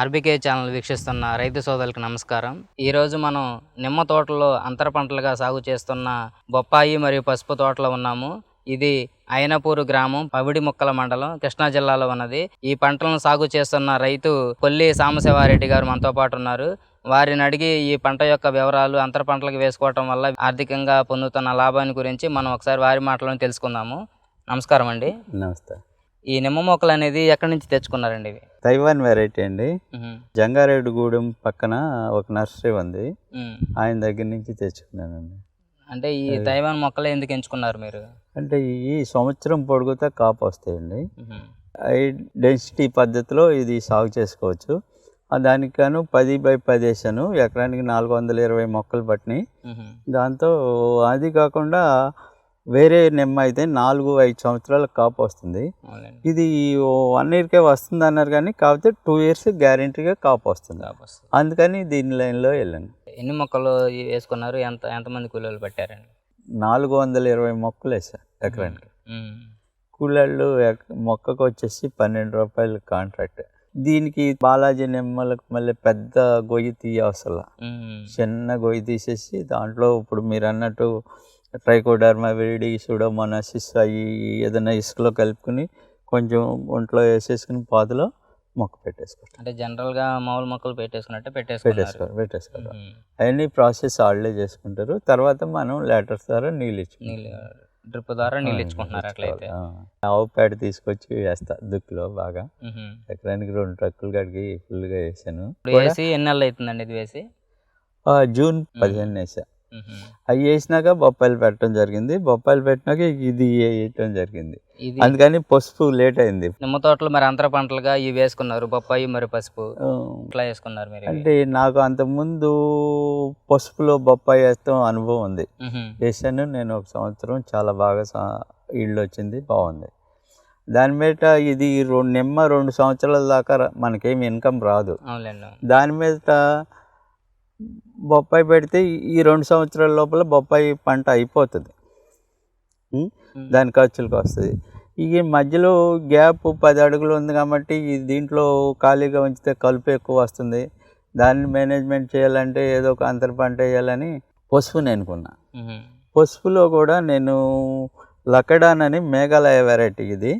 RBK channel వీక్షిస్తున్న రైతు సోదరులకు నమస్కారం. ఈరోజు మనం నిమ్మ తోటలో అంతర పంటలుగా సాగు చేస్తున్న బొప్పాయి మరియు పసుపు తోటలో ఉన్నాము. ఇది అయినపూరు గ్రామం పవిడి ముక్కల మండలం కృష్ణా జిల్లాలో ఉన్నది. ఈ పంటలను సాగు చేస్తున్న రైతు కొల్లి సాంబశివారెడ్డి గారు మనతో పాటు ఉన్నారు. వారిని అడిగి ఈ పంట యొక్క వివరాలు అంతర పంటలకు వేసుకోవటం వల్ల ఆర్థికంగా పొందుతున్న లాభాన్ని గురించి మనం ఒకసారి వారి మాటలను తెలుసుకుందాము. నమస్కారం అండి నమస్తే. ఈ నిమ్మ మొక్కలు అనేది ఎక్కడి నుంచి తెచ్చుకున్నారండి ఇవి? తైవాన్ వెరైటీ అండి. జంగారెడ్డిగూడెం పక్కన ఒక నర్సరీ ఉంది. ఆయన దగ్గర నుంచి తెచ్చుకున్నానండి. అంటే ఈ తైవాన్ మొక్కలే ఎందుకు ఎంచుకున్నారు మీరు? అంటే ఈ సంవత్సరం పొడుగుతా కాపు వస్తాయండి. డెన్సిటీ పద్ధతిలో ఇది సాగు చేసుకోవచ్చు. ఆ దానికి గాను పది బై పది వేసాను ఎకరానికి నాలుగు వందల ఇరవై మొక్కలు పట్టినాయి. దాంతో అది కాకుండా వేరే నిమ్మ అయితే నాలుగు ఐదు సంవత్సరాల కాపు వస్తుంది. ఇది వన్ ఇయర్కే వస్తుంది అన్నారు కానీ కాకపోతే టూ ఇయర్స్ గ్యారంటీగా కాపు వస్తుంది. అందుకని దీని లైన్లో వెళ్ళాను. ఎన్ని మొక్కలు వేసుకున్నారు? ఎంత ఎంతమంది కూలీలు పెట్టారండి? నాలుగు వందల ఇరవై మొక్కలు వేసా ఎకరానికి. కూలీళ్ళు మొక్కకు వచ్చేసి పన్నెండు రూపాయలు కాంట్రాక్ట్. దీనికి బాలాజీ నిమ్మలకు మళ్ళీ పెద్ద గొయ్యి మ్మ్. చిన్న గొయ్యి తీసేసి దాంట్లో ఇప్పుడు మీరు అన్నట్టు ట్రైకోడర్మా విరిడి సుడోమోనాసిస్ అవి ఏదైనా ఇసుకలో కలుపుకుని కొంచెం ఒంట్లో వేసేసుకుని పాదులో మొక్క పెట్టేసుకోవాలి అంటే జనరల్గా మామూలు మొక్కలు పెట్టేసుకున్నట్టే పెట్టేసుకోవాలి పెట్టేసుకోవాలి మ్మ్. అవన్నీ ప్రాసెస్ వాళ్ళే చేసుకుంటారు. తర్వాత మనం లెటర్స్ ద్వారా నీళ్ళు ఇచ్చుకుంటాం. నీళ్ళు డ్రిప్ ద్వారా నీళ్ళు ఇచ్చుకుంటున్నారు అట్లయితే. ఆవు పేడ తీసుకొచ్చి వేస్తా దుక్కులో బాగా. ఎకరానికి రెండు ట్రక్కులు కడిగి ఫుల్గా వేసాను. వేసి ఎన్ని నెలలు అవుతుందండి ఇది వేసి? జూన్ పదిహేను వేసా. అవి వేసినాక బొప్పాయిలు పెట్టడం జరిగింది. బొప్పాయిలు పెట్టినాక ఇది వేయటం జరిగింది. అందుకని పసుపు లేట్ అయింది. నిమ్మ తోటలు మరి అంతర పంటలుగా ఇవి వేసుకున్నారు. బొప్పాయి మరి పసుపు. ఇట్లా వేసుకున్నారు మీరు? అంటే నాకు అంతకుముందు పసుపులో బొప్పాయి వేస్తాం అనుభవం ఉంది. వేసాను. నేను ఒక సంవత్సరం చాలా బాగా ఈల్డ్ వచ్చింది. బాగుంది. దాని మీద ఇది రెండు నిమ్మ రెండు సంవత్సరాల దాకా రా- మనకేం ఇన్కమ్ రాదు. దాని మీద బొప్పాయి పెడితే ఈ రెండు సంవత్సరాల లోపల బొప్పాయి పంట అయిపోతుంది. దాని ఖర్చులకు వస్తుంది. ఈ మధ్యలో గ్యాప్ పది అడుగులు ఉంది కాబట్టి ఈ దీంట్లో ఖాళీగా ఉంచితే కలుపు ఎక్కువ వస్తుంది. దాన్ని మేనేజ్మెంట్ చేయాలంటే ఏదో ఒక అంతర పంట వేయాలని పసుపుని అనుకున్నా. పసుపులో కూడా నేను లకడాన్ అని మేఘాలయ వెరైటీ ఇది.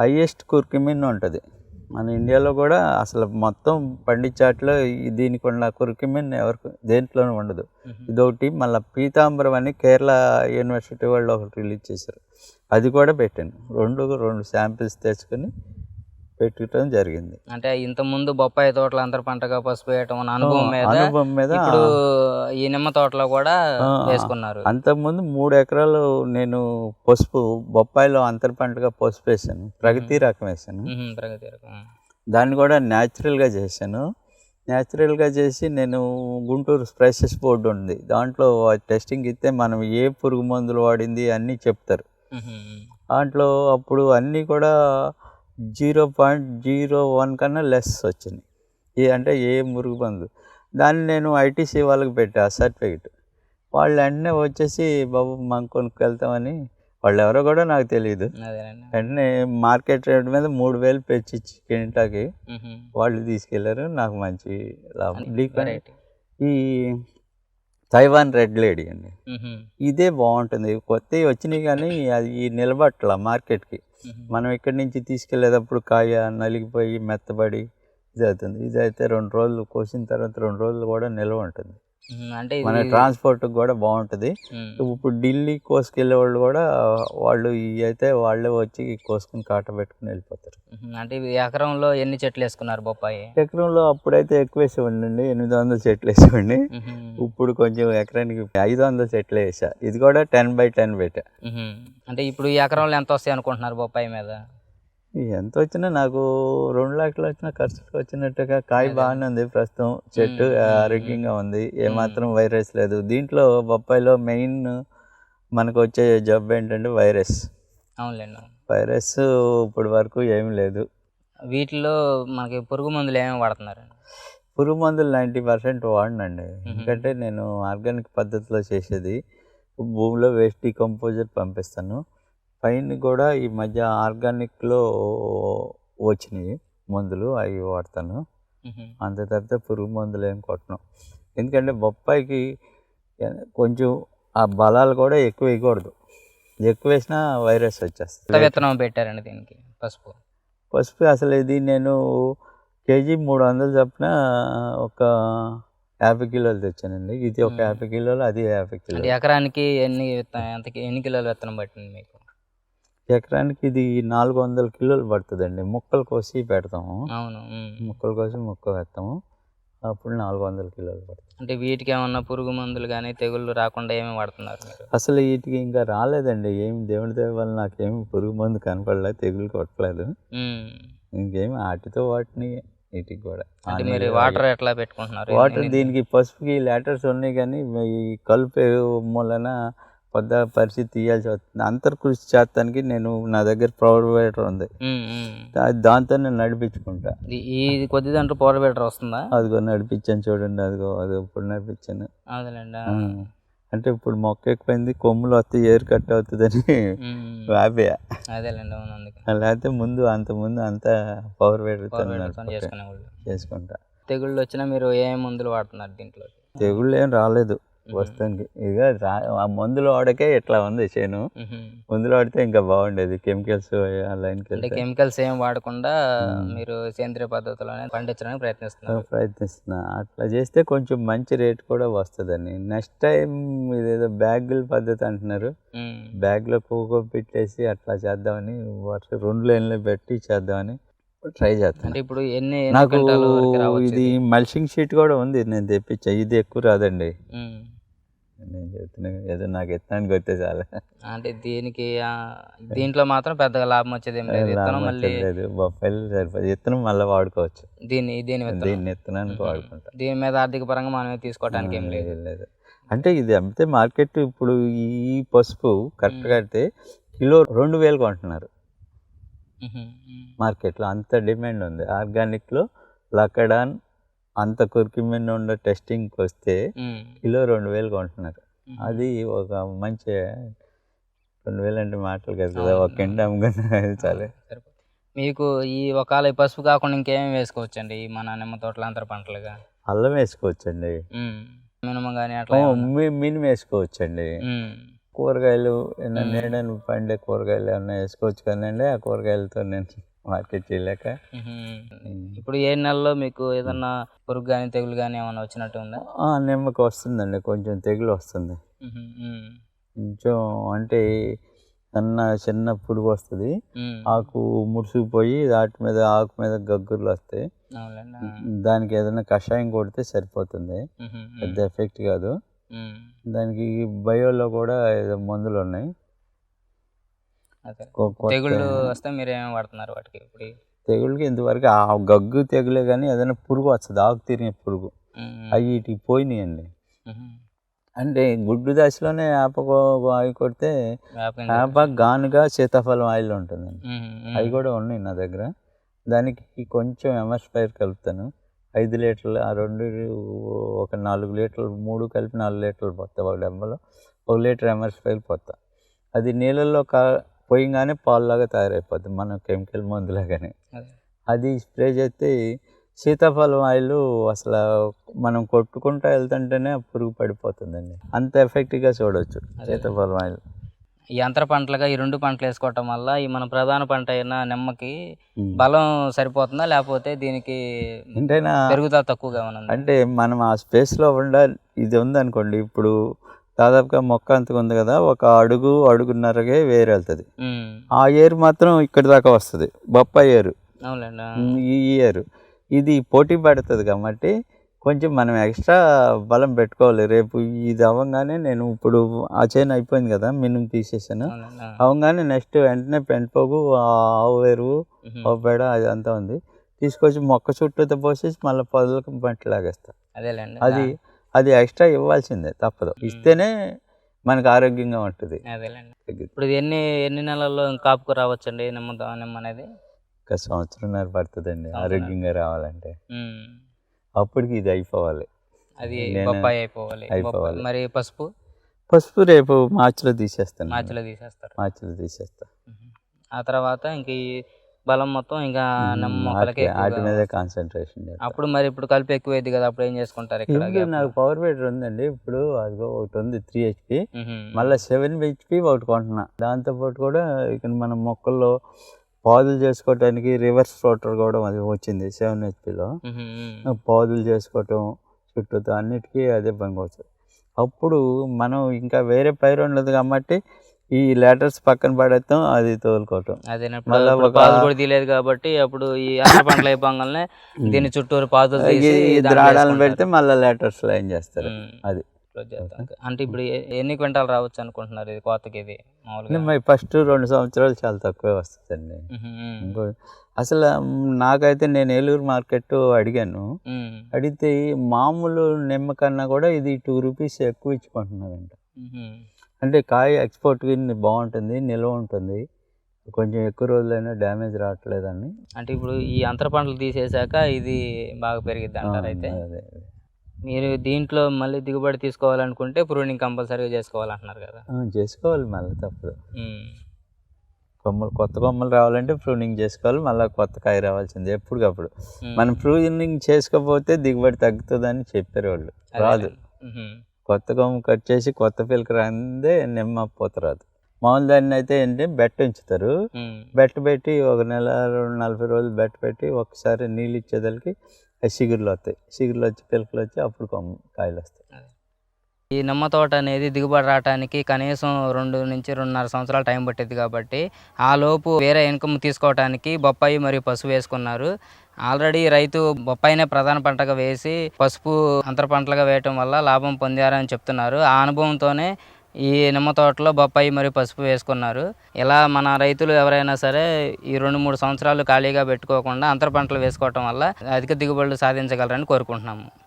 హైయెస్ట్ కుర్కిమిన్ ఉంటుంది. మన ఇండియాలో కూడా అసలు మొత్తం పండించాట్లో దీనికి ఉన్న కుర్కిమిన్ ఎవరికి దేంట్లోనూ ఉండదు. ఇదొకటి మళ్ళీ పీతాంబరం అని కేరళ యూనివర్సిటీ వాళ్ళు ఒకటి రిలీజ్ చేశారు. అది కూడా పెట్టాను. రెండు రెండు శాంపిల్స్ తెచ్చుకొని పెట్టడం జరిగింది. అంటే ఇంత ముందు బొప్పాయి తోటలు అంతర పంటగా పసుపు వేయటం అనుభవం మీద అనుభవం మీద ఇప్పుడు ఈ నిమ్మ తోటలో కూడా వేసుకున్నారు. అంతకుముందు మూడు ఎకరాలు నేను పసుపు బొప్పాయిలో అంతర పంటగా పసుపు వేసాను. ప్రగతి రకం వేసాను. ప్రగతి రకం. దాన్ని కూడా న్యాచురల్గా చేశాను. న్యాచురల్గా చేసి నేను గుంటూరు స్ప్రైసెస్ బోర్డు ఉంది. దాంట్లో టెస్టింగ్ ఇస్తే మనం ఏ పురుగు మందులు వాడింది అన్నీ చెప్తారు. దాంట్లో అప్పుడు అన్నీ కూడా జీరో పాయింట్ జీరో వన్ కన్నా లెస్ వచ్చింది. ఏ అంటే ఏ మురుగు మందు దాన్ని నేను ఐటీసీ వాళ్ళకి పెట్టా సర్టిఫికెట్. వాళ్ళు వెంటనే వచ్చేసి బాబు మనం కొనుక్కెళ్తామని వాళ్ళు ఎవరో కూడా నాకు తెలియదు వెంటనే మార్కెట్ రేట్ మీద మూడు వేలు పెంచి కింటాకి. వాళ్ళు తీసుకెళ్ళారు. నాకు మంచి లాభం. ఈ తైవాన్ రెడ్ లేడీ అండి. ఇదే బాగుంటుంది కొత్తవి వచ్చినాయి కానీ అది నిలబట్ల మార్కెట్కి. మనం ఇక్కడి నుంచి తీసుకెళ్ళేటప్పుడు కాయ నలిగిపోయి మెత్తబడి ఇది అవుతుంది ఇది అయితే రెండు రోజులు కోసిన తర్వాత రెండు రోజులు కూడా నిల్వ ఉంటుంది. అంటే మన ఇది ట్రాన్స్పోర్ట్కి కూడా బాగుంటుంది. ఇప్పుడు ఢిల్లీ కోసుకెళ్ళే వాళ్ళు కూడా వాళ్ళు ఇవి అయితే వాళ్ళే వచ్చి కోసుకుని కాట పెట్టుకుని వెళ్ళిపోతారు. అంటే ఎకరంలో ఎన్ని చెట్లు వేసుకున్నారు బొప్పాయి ఎకరంలో అప్పుడైతే ఎక్కువ వేసేవాడిని ఎనిమిది వందల చెట్లు వేసేవాడిని. ఇప్పుడు కొంచెం ఎకరానికి ఐదు వందల చెట్లు వేసా ఇది కూడా టెన్ బై టెన్ పెట్టా. అంటే ఇప్పుడు ఈ ఎకరంలో ఎంత వస్తాయి అనుకుంటున్నారు బొప్పాయి మీద ఎంత వచ్చినా నాకు రెండు లక్షలు వచ్చినా ఖర్చులు వచ్చినట్టుగా కాయ బాగానే ఉంది ప్రస్తుతం. చెట్టు. ఆరోగ్యంగా ఉంది. ఏమాత్రం వైరస్ లేదు. దీంట్లో బొప్పాయిలో మెయిన్ మనకు వచ్చే జబ్బు ఏంటంటే వైరస్. అవునులేండి వైరస్ ఇప్పటి వరకు ఏమీ లేదు. వీటిలో మనకి పురుగు మందులు ఏమేమి వాడుతున్నారు పురుగు మందులు నైంటీ పర్సెంట్ వాడనండి. ఎందుకంటే నేను ఆర్గానిక్ పద్ధతిలో చేసేది. భూమిలో వేస్ట్ డికంపోజర్ పంపిస్తాను. పైన కూడా ఈ మధ్య ఆర్గానిక్లో వచ్చినాయి మందులు అవి వాడతాను. అంత తప్పితే పురుగు మందులు ఏం కొట్టను. ఎందుకంటే బొప్పాయికి కొంచెం ఆ బలాలు కూడా ఎక్కువ వేయకూడదు. ఎక్కువ వేసినా వైరస్ వచ్చేస్తుంది. విత్తనం పెట్టారండి దీనికి పసుపు. పసుపు అసలు ఇది నేను కేజీ మూడు వందలు చొప్పున ఒక యాభై కిలోలు తెచ్చానండి. ఇది ఒక. యాభై కిలోలు అది యాభై కిలోలు. ఎకరానికి ఎన్ని ఎన్ని కిలోల విత్తనం పట్టింది మీకు? ఎకరానికి ఇది నాలుగు వందల కిలోలు పడుతుందండి. ముక్కలు కోసి పెడతాము. అవును. ముక్కలు కోసి ముక్క వేస్తాము. అప్పుడు నాలుగు వందల కిలోలు పడుతుంది. అంటే వీటికి ఏమన్నా పురుగు మందులు కానీ తెగుళ్ళు రాకుండా ఏమి వాడుతున్నారు అసలు వీటికి ఇంకా రాలేదండి. ఏం దేవుడి దయ వల్ల నాకేమి పురుగు మందు కనపడలేదు తెగులు కొట్టలేదు. ఇంకేమి వాటితో వాటిని వీటికి కూడా. అంటే మీరు వాటర్ ఎట్లా పెట్టుకుంటున్నారు? వాటర్ దీనికి పసుపుకి లెటర్స్ ఉన్నాయి కానీ ఈ కలుపు మూలన పెద్ద పరిస్థితి తీయాల్సి వస్తుంది. అంతర్కృషి చేస్తానికి నేను నా దగ్గర ప్రొవైడర్ ఉంది. దాంతో నేను నడిపించుకుంటా. ఇది ఈ కొద్ది దాంట్లో పవర్ బెటర్ వస్తుందా? అదిగో నడిపించాను చూడండి అదిగో అది ఇప్పుడు నడిపించాను. అదేలేండి. అంటే ఇప్పుడు మొక్క ఎక్కువైంది కొమ్ములు వస్తే ఏరు కట్ అవుతుందని. ఆపేయ. అదేలేండి లేకపోతే ముందు అంత ముందు అంతా పవర్ పవర్ చేసుకుంటా. తెగుళ్ళు వచ్చినా మీరు ఏ మందులు వాడుతున్నారు దీంట్లో తెగుళ్ళు ఏం రాలేదు. వస్తానికి. ఇక ఆ మందులు వాడకే ఇట్లా ఉంది చేను. మందులు వాడితే ఇంకా బాగుండేది. కెమికల్స్ అంటే కెమికల్స్ ఏం వాడకుండా. మీరు సేంద్రియ పద్ధతిలోనే పండించడానికి ప్రయత్నిస్తున్నారు. ప్రయత్నిస్తున్నా. అట్లా చేస్తే కొంచెం మంచి రేట్ కూడా వస్తుందని నెక్స్ట్ టైం ఇదేదో బ్యాగుల పద్ధతి అంటున్నారు. బ్యాగ్లో కోకో పెట్టేసి అట్లా చేద్దామని వర్ష రెండు లైన్లో పెట్టి చేద్దామని ట్రై చేస్తాను అంటే ఇప్పుడు ఎన్ని నాకు ఇది మల్చింగ్ షీట్ కూడా ఉంది. నేను తెప్పించా. ఇది ఎక్కువ రాదండి. నేను చెప్తున్నా ఏదో నాకు ఎత్తడానికి వస్తే చాలా. అంటే దీనికి దీంట్లో మాత్రం పెద్దగా లాభం వచ్చేది ఏం లేదు. విత్తనం లాభం మళ్ళీ లేదు. బొప్పాయిలు సరిపోదు విత్తనం మళ్ళీ వాడుకోవచ్చు. దీని దీని దీన్ని విత్తనానికి మ్మ్. వాడుకుంటా. దీని మీద ఆర్థిక పరంగా మనమే తీసుకోవడానికి ఏం లేదు. లేదు. అంటే ఇది అమ్మితే మార్కెట్ ఇప్పుడు ఈ పసుపు కరెక్ట్ కడితే కిలో రెండు వేలు కొంటున్నారు. మార్కెట్లో అంత డిమాండ్ ఉంది. ఆర్గానిక్లో లకడాన్ అంత కురికిమిన్ ఉండే టెస్టింగ్కి వస్తే. కిలో రెండు వేలు కొంటున్నారు. అది ఒక మంచి రెండు వేలు అంటే మాటలు కాదు. ఒక ఎండ అమ్ముకున్నా చాలే. మీకు ఈ ఒకవేళ పసుపు కాకుండా ఇంకేమేమి వేసుకోవచ్చండి ఈ మన నిమ్మ తోటలు అంతర పంటలుగా అల్లం వేసుకోవచ్చండి. మినుము కానీ అట్లా మినిమం వేసుకోవచ్చండి. కూరగాయలు ఏమన్నా మ్మ్. నీడని పండే కూరగాయలు ఏమన్నా వేసుకోవచ్చు కదండి ఆ కూరగాయలతో నేను మార్కెట్ చేయలేక. ఇప్పుడు ఏ నెలలో మీకు ఏదన్నా పురుగు కానీ తెగులు కానీ ఏమన్నా వచ్చినట్టు ఉందా ఆ, నిమ్మకి వస్తుందండి కొంచెం తెగులు వస్తుంది. కొంచెం అంటే చిన్న చిన్న పురుగు వస్తుంది. ఆకు ముడుచుకుపోయి వాటి మీద ఆకు మీద గగ్గుర్లు వస్తాయి. దానికి ఏదైనా కషాయం కొడితే సరిపోతుంది. పెద్ద ఎఫెక్ట్ కాదు. దానికి బయోలో కూడా ఏదో మందులు ఉన్నాయి తెగుళ్ళు వస్తే మీరు ఏమేమి వాడుతున్నారు వాటికి ఇప్పుడు? తెగుళ్ళకి ఇంతవరకు ఆ గగ్గు తెగులే కానీ ఏదైనా పురుగు వస్తుంది ఆకు తిరిగే పురుగు. అవి వీటికి పోయినాయండి. అంటే గుడ్డు దశలోనే ఆపకో ఆయి కొడితే ఆప గానుగా సీతాఫలం ఆయిల్ ఉంటుందండి. అవి కూడా ఉన్నాయి నా దగ్గర. దానికి కొంచెం ఎంఎస్ ఫైర్ కలుపుతాను. ఐదు లీటర్లు ఆ రెండు ఒక నాలుగు లీటర్లు మూడు కలిపి నాలుగు లీటర్లు పోతా ఒక డబ్బాలో. ఒక లీటర్ ఎంఎస్ ఫైర్ పోతా. అది నీళ్ళల్లో కా పోయంగానే పాలులాగా తయారైపోతుంది మన కెమికల్ మందులాగానే. అదే. స్ప్రే చేస్తే సీతాఫలం ఆయిల్ అసలు మనం కొట్టుకుంటూ వెళ్తుంటేనే పురుగు పడిపోతుందండి. అంత ఎఫెక్టివ్గా చూడవచ్చు. సీతాఫలం ఆయిల్. ఈ అంతర పంటలుగా ఈ రెండు పంటలు వేసుకోవటం వల్ల ఈ మన ప్రధాన పంట అయిన నిమ్మకి బలం సరిపోతుందా లేకపోతే దీనికి ఎంతైనా పెరుగుదల తక్కువగా ఉన్నది అంటే మనం ఆ స్పేస్లో ఉండాలి ఇది ఉందనుకోండి ఇప్పుడు దాదాపుగా మొక్క అంతగా ఉంది కదా ఒక అడుగు అడుగున్నరగే వేరు వెళ్తుంది. ఆ ఏరు మాత్రం ఇక్కడి దాకా వస్తుంది బొప్పాయి ఏరు. ఈ ఏరు. ఇది పోటీ పడుతుంది కాబట్టి కొంచెం మనం ఎక్స్ట్రా బలం పెట్టుకోవాలి. రేపు ఇది అవ్వగానే నేను ఇప్పుడు ఆ చేను అయిపోయింది కదా మినుము తీసేసాను. అవ్వగానే నెక్స్ట్ వెంటనే పెంటపోగు ఆవు ఎరువు ఆవు పేడ అది అంతా ఉంది. తీసుకొచ్చి మొక్క చుట్టూతో పోసేసి మళ్ళీ పొదలకు పంట లాగేస్తా. అదేలేండి అది అది ఎక్స్ట్రా ఇవ్వాల్సిందే తప్పదు. ఇస్తేనే మనకు ఆరోగ్యంగా ఉంటుంది. ఇప్పుడు ఎన్ని ఎన్ని నెలల్లో కాపుకు రావచ్చండి నిమ్మ దా- నిమ్మ అనేది? ఒక సంవత్సరంన్నర పడుతుందండి? ఆరోగ్యంగా రావాలంటే. అప్పటికి ఇది అయిపోవాలి. అది బొప్పాయి అయిపోవాలి. అయిపోవాలి. మరి పసుపు? పసుపు రేపు మార్చిలో తీసేస్తాను మార్చిలో తీసేస్తారు. మార్చిలో తీసేస్తా. ఆ తర్వాత ఇంక ఈ బలం మొత్తం ఇంకా మొక్కలకే వాటి- మీదే కాన్సన్ట్రేషన్ అప్పుడు మరి ఇప్పుడు కలిపి ఎక్కువైంది కదా అప్పుడు ఏం చేసుకుంటారు ఇక్కడ నాకు పవర్ బీటర్ ఉందండి. ఇప్పుడు అదిగో ఒకటి ఉంది త్రీ హెచ్పి. మళ్ళీ సెవెన్ హెచ్పి ఒకటి కొంటున్నా. దాంతోపాటు కూడా ఇక మన మొక్కల్లో పాదులు చేసుకోవటానికి రివర్స్ ఫ్లోటర్ కూడా అది వచ్చింది సెవెన్ హెచ్పిలో. పాదులు చేసుకోవటం చుట్టూతో అన్నిటికీ అదే పనికొస్తుంది. అప్పుడు మనం ఇంకా వేరే పైరు ఉండదు కాబట్టి ఈ లెటర్స్ పక్కన పడేస్తాం అది తోలుకోవటం అదే మళ్ళా ఇప్పుడు ఒక- పాదులు కూడా తీయలేదు కాబట్టి అప్పుడు ఈ ఆహార పంటలు అయిపోగానే దీని చుట్టూరు దాంట్లో ద్రాడాలను. పెడితే మళ్ళీ లెటర్స్ లైన్ చేస్తారు. అది. అంటే ఇప్పుడు ఎన్ని క్వింటాలు రావచ్చు అనుకుంటున్నారు ఇది కోతకి ఇది మామూలుగా ఫస్ట్ రెండు సంవత్సరాలు చాలా తక్కువే వస్తుందండి అసలు నాకైతే నేను ఏలూరు మార్కెట్ అడిగాను. అడిగితే మామూలు నిమ్మ కన్నా కూడా ఇది టూ రూపీస్ ఎక్కువ ఇచ్చుకుంటున్నారంట. అంటే కాయ ఎక్స్పోర్ట్ బాగుంటుంది నిల్వ ఉంటుంది. కొంచెం ఎక్కువ రోజులైనా డ్యామేజ్ రావట్లేదని అంటే ఇప్పుడు ఈ అంతర పంటలు తీసేశాక ఇది బాగా పెరిగిద్ది అంటారు అయితే. మీరు దీంట్లో మళ్ళీ దిగుబడి తీసుకోవాలనుకుంటే ప్రూనింగ్ కంపల్సరీగా చేసుకోవాలంటున్నారు కదా. చేసుకోవాలి మళ్ళీ తప్పదు. మ్మ్. కొమ్మలు కొత్త కొమ్మలు రావాలంటే ప్రూనింగ్ చేసుకోవాలి మళ్ళీ కొత్త కాయ రావాల్సిందే ఎప్పటికప్పుడు. మనం ప్రూనింగ్ చేసుకోకపోతే దిగుబడి తగ్గుతుందని చెప్పారు వాళ్ళు రాదు. కొత్త కొమ్మ కట్ చేసి కొత్త పిల్లకి రాందే నిమ్మ పూత రాదు మామూలు దాన్ని అయితే ఏంటి? బెట్ట ఉంచుతారు. బెట్ట పెట్టి ఒక నెల రెండు నలభై రోజులు బెట్ట పెట్టి ఒకసారి నీళ్ళు ఇచ్చేదానికి అవి చిగురులు వస్తాయి. చిగురులు వచ్చి పిలకలు వచ్చి అప్పుడు కొమ్మ కాయలు వస్తాయి. ఈ నిమ్మ తోట అనేది దిగుబడి రావడానికి కనీసం రెండు నుంచి రెండున్నర సంవత్సరాలు టైం పట్టింది కాబట్టి ఆ లోపు వేరే ఇన్కమ్ తీసుకోవడానికి బొప్పాయి మరియు పసుపు వేసుకున్నారు. ఆల్రెడీ రైతు బొప్పాయినే ప్రధాన పంటగా వేసి పసుపు అంతర పంటలుగా వేయటం వల్ల లాభం పొందారని చెప్తున్నారు. ఆ అనుభవంతోనే ఈ నిమ్మ తోటలో బొప్పాయి మరియు పసుపు వేసుకున్నారు. ఇలా మన రైతులు ఎవరైనా సరే ఈ రెండు మూడు సంవత్సరాలు ఖాళీగా పెట్టుకోకుండా అంతర పంటలు వేసుకోవటం వల్ల అధిక దిగుబడులు సాధించగలరని కోరుకుంటున్నాము.